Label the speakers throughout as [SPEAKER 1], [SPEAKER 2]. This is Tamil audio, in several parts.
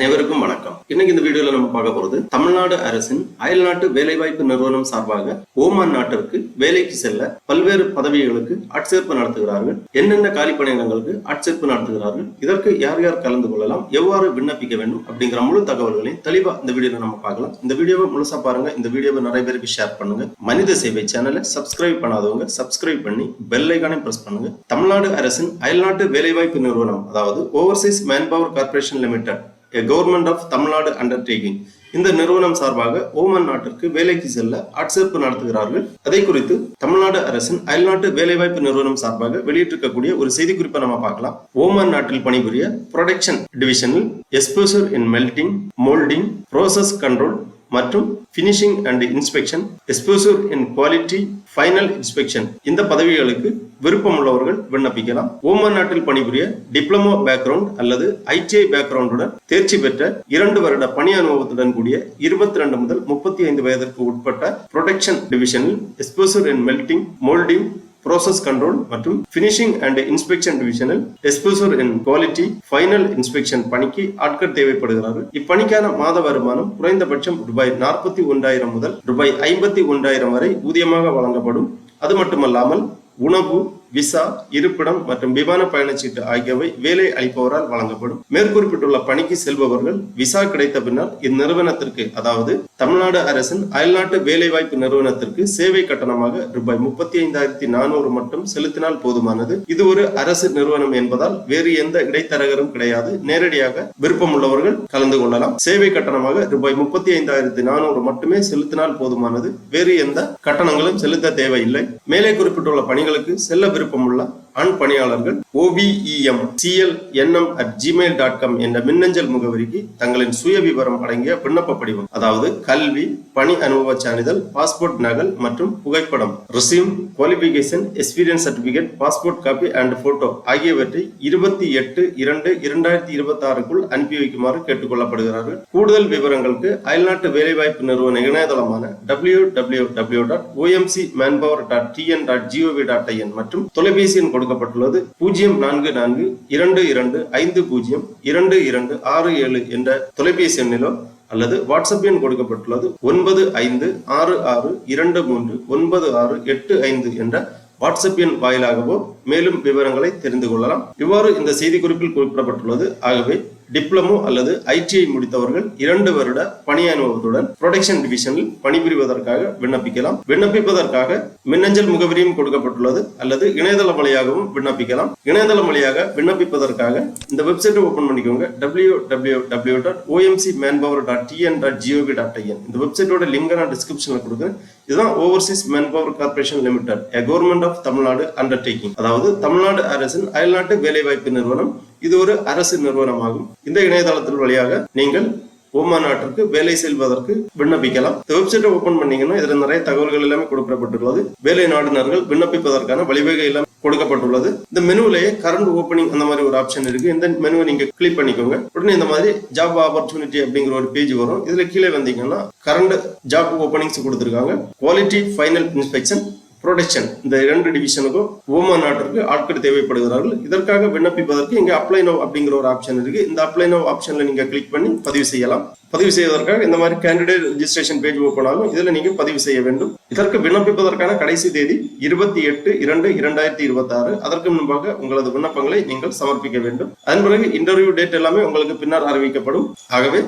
[SPEAKER 1] அனைவருக்கும் வணக்கம். இன்னைக்கு இந்த வீடியோல நம்ம பார்க்க போறது தமிழ்நாடு அரசின் அயல்நாட்டு வேலைவாய்ப்பு நிறுவனம் சார்பாக ஓமான் நாட்டிற்கு வேலைக்கு செல்ல பல்வேறு பதவிகளுக்கு ஆட்சேர்ப்பு நடத்துகிறார்கள். என்னென்ன காலி பணியிடங்களுக்கு ஆட்சேர்ப்பு நடத்துகிறார்கள். இதற்கு யார் யார் கலந்து கொள்ளலாம். எவ்வாறு விண்ணப்பிக்க வேண்டும் அப்படிங்கிற முழு தகவல்களையும் தெளிவா இந்த வீடியோல நம்ம பார்க்கலாம். இந்த வீடியோவை முழுசா பாருங்க. இந்த வீடியோவை நிறைய பேருக்கு ஷேர் பண்ணுங்க. மனித சேவை சேனலை சப்ஸ்கிரைப் பண்ணாதவங்க சப்ஸ்கிரைப் பண்ணி பெல் ஐக்கானை பிரஸ் பண்ணுங்க. தமிழ்நாடு அரசின் அயல்நாட்டு வேலைவாய்ப்பு நிறுவனம் அதாவது overseas manpower corporation limited a government of Tamil Nadu undertaking இந்த நிறுவனம் சார்பாக ஓமன் நாட்டிற்கு வேலைக்கு செல்ல ஆட்சேர்ப்பு நடத்துகிறார்கள். அதை குறித்து தமிழ்நாடு அரசின் அயல்நாட்டு வேலைவாய்ப்பு நிறுவனம் சார்பாக வெளியிட்டிருக்கக்கூடிய ஒரு செய்தி குறிப்பை நம்ம பார்க்கலாம். ஓமன் நாட்டில் பணிபுரிய ப்ரொடக்ஷன் டிவிஷனில் exposure in melting moulding process control மற்றும் finishing and inspection exposure in quality final inspection இந்த பதவிகளுக்கு விருப்பமுள்ளவர்கள் விண்ணப்பிக்கலாம். ஓமன் நாட்டில் பணிபுரிய டிப்ளமோ பேக்ரவுண்ட் அல்லது ஐடிஐ பேக்ரவுண்டுடன் தேர்ச்சி பெற்ற இரண்டு வருட பணி அனுபவத்துடன் கூடிய இருபத்தி ரெண்டு முதல் முப்பத்தி ஐந்து வயதிற்கு உட்பட்ட ப்ரொடெக்ஷன் டிவிஷனில் exposure in melting moulding process control மற்றும் ஃபினிஷிங் அண்ட் இன்ஸ்பெக்ஷன் டிவிஷனில் exposure in quality final inspection பணிக்கு ஆட்கள் தேவைப்படுகிறார்கள். இப்பணிக்கான மாத வருமானம் குறைந்தபட்சம் ரூபாய் நாற்பத்தி ஒன்றாயிரம் முதல் ரூபாய் ஐம்பத்தி ஒன்றாயிரம் வரை ஊதியமாக வழங்கப்படும். அது மட்டுமல்லாமல் உணவு விசா இருப்பிடம் மற்றும் விமான பயணச்சீட்டு ஆகியவை வேலை அளிப்பவரால் வழங்கப்படும். மேற்குறிப்பிட்டுள்ள பணிக்கு செல்பவர்கள் விசா கிடைத்த பின்னர் இந்நிறுவனத்திற்கு அதாவது தமிழ்நாடு அரசின் அயல்நாட்டு வேலைவாய்ப்பு நிறுவனத்திற்கு சேவை கட்டணமாக ரூபாய் முப்பத்தி ஐந்தாயிரத்தி நானூறு மட்டும் செலுத்தினால் போதுமானது. இது ஒரு அரசு நிறுவனம் என்பதால் வேறு எந்த இடைத்தரகரும் கிடையாது. நேரடியாக விருப்பமுள்ளவர்கள் கலந்து கொள்ளலாம். சேவை கட்டணமாக ரூபாய் முப்பத்தி ஐந்தாயிரத்தி நானூறு மட்டுமே செலுத்தினால் போதுமானது. வேறு எந்த கட்டணங்களும் செலுத்த தேவையில்லை. மேலே குறிப்பிட்டுள்ள பணிகளுக்கு செல்ல விருப்பமுள்ள ஆண் பணியாளர்கள் OVEM CL NM at Gmail dot com என்ற மின்னஞ்சல் முகவரிக்கு தங்களின் சுய விவரம் அடங்கிய விண்ணப்ப படிவம் அதாவது கல்வி பணி அனுபவ சான்றிதழ் பாஸ்போர்ட் நகல் மற்றும் புகைப்படம். Resume qualification experience certificate passport copy and photo ஆகியவற்றை இருபத்தி எட்டு இரண்டு இரண்டாயிரத்தி இருபத்தி ஆறுக்குள் அனுப்பி வைக்குமாறு கேட்டுக்கொள்ளப்படுகிறார்கள். கூடுதல் விவரங்களுக்கு அயல்நாட்டு வேலைவாய்ப்பு நிறுவன இணையதளமான W W W dot OMC manpower dot TN dot GOV dot IN மற்றும் தொலைபேசி எண் கொடுக்கப்பட்டுள்ளது பூஜ்ஜியம் நான்கு நான்கு இரண்டு இரண்டு ஐந்து பூஜ்ஜியம் இரண்டு இரண்டு ஆறு ஏழு என்ற தொலைபேசி எண்ணிலோ அல்லது வாட்ஸ்அப் எண் கொடுக்கப்பட்டுள்ளது ஒன்பது ஐந்து ஆறு ஆறு இரண்டு மூன்று ஒன்பது ஆறு எட்டு ஐந்து என்ற வாட்ஸ்அப் எண் வாயிலாகவோ மேலும் விவரங்களை தெரிந்து கொள்ளலாம். இவ்வாறு இந்த செய்தி குறிப்பில் குறிப்பிடப்பட்டுள்ளது. ஆகவே டிப்ளமோ அல்லது ஐடிஐ முடித்தவர்கள் இரண்டு வருட பணி அனுபவத்துடன் ப்ரொடெக்ஷன் டிவிஷனில் பணிபுரிவதற்காக விண்ணப்பிக்கலாம். விண்ணப்பிப்பதற்காக மின்னஞ்சல் முகவரியும் கொடுக்கப்பட்டுள்ளது அல்லது இணையதளம் வழியாகவும் விண்ணப்பிக்கலாம். இணையதளம் வழியாக விண்ணப்பிப்பதற்காக இந்த வெப்சைட்டை ஓபன் பண்ணிக்கோங்க. W W W dot OMC manpower dot TN dot GOV dot IN இந்த வெப்சைட்டோட லிங்க் நான் டிஸ்கிரிப்ஷனில் கொடுக்குறேன். இதுதான் overseas manpower corporation limited government of Tamil Nadu undertaking அதாவது தமிழ்நாடு அரசின் அயல்நாட்டு வேலைவாய்ப்பு நிறுவனம் இது ஒரு அரசு நிறுவனமாகும். இந்த இணையதளத்தின் வழியாக நீங்கள் ஓமான் நாட்டிற்கு வேலை செல்வதற்கு விண்ணப்பிக்கலாம். இந்த வெப்சைட்டை ஓபன் பண்ணீங்கன்னா இதுல நிறைய தகவல்கள் எல்லாமே கொடுக்கப்பட்டுள்ளது. வேலை நாடுனர்கள் விண்ணப்பிப்பதற்கான வழிவகை எல்லாம் கொடுக்கப்பட்டுள்ளது. இந்த மெனுவிலேயே கரண்ட் ஓப்பனிங் அந்த மாதிரி ஒரு ஆப்ஷன் இருக்கு. இந்த மெனுவை நீங்க கிளிக் பண்ணிக்கோங்க. உடனே இந்த மாதிரி ஜாப் ஆப்பர்ச்சுனிட்டி அப்படிங்கிற ஒரு பேஜ் வரும். இதுல கீழே வந்தீங்கன்னா கரண்ட் ஜாப் ஓப்பனிங்ஸ் கொடுத்துருக்காங்க. குவாலிட்டி ஃபைனல் இன்ஸ்பெக்ஷன் புரொடெக்ஷன் இந்த இரண்டு டிவிஷனுக்கும் ஓமா நாட்டிற்கு ஆட்கள் தேவைப்படுகிறார்கள். இதற்காக விண்ணப்பிப்பதற்கு இங்கே அப்ளை நோ அப்படிங்கிற ஒரு ஆப்ஷன் இருக்கு. இந்த அப்ளை நோ ஆப்ஷன்ல நீங்க கிளிக் பண்ணி பதிவு செய்யலாம். பதிவு செய்வதற்காக இந்த மாதிரி கேண்டிடேட் ரிஜிஸ்ட்ரேஷன் பேஜ் ஓப்பன் ஆகும். இதுல நீங்க பதிவு செய்ய வேண்டும். இதற்கு விண்ணப்பிப்பதற்கான கடைசி தேதி இருபத்தி எட்டு இரண்டு இரண்டாயிரத்தி இருபத்தி ஆறு அதற்கு முன்பாக உங்களது விண்ணப்பங்களை நீங்கள் சமர்ப்பிக்க வேண்டும். அதன் பிறகு இன்டர்வியூ டேட் எல்லாமே உங்களுக்கு பின்னர் அறிவிக்கப்படும். ஆகவே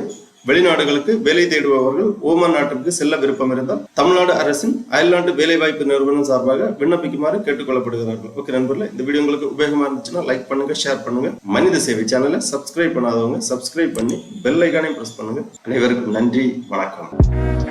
[SPEAKER 1] வெளிநாடுகளுக்கு வேலை தேடுபவர்கள் ஓமன் நாட்டிற்கு செல்ல விருப்பம் இருந்தால் தமிழ்நாடு அரசின் அயல்நாட்டு வேலைவாய்ப்பு நிறுவனம் சார்பாக விண்ணப்பிக்குமாறு கேட்டுக்கொள்ளப்படுகிறார்கள். ஓகே நண்பர்களே இந்த வீடியோ உங்களுக்கு உபயோகமா இருந்துச்சுன்னா லைக் பண்ணுங்க ஷேர் பண்ணுங்க. மனித சேவை சேனலை சப்ஸ்கிரைப் பண்ணாதவங்க சப்ஸ்கிரைப் பண்ணி பெல் ஐக்கானையும் பிரஸ் பண்ணுங்க. அனைவருக்கும் நன்றி வணக்கம்.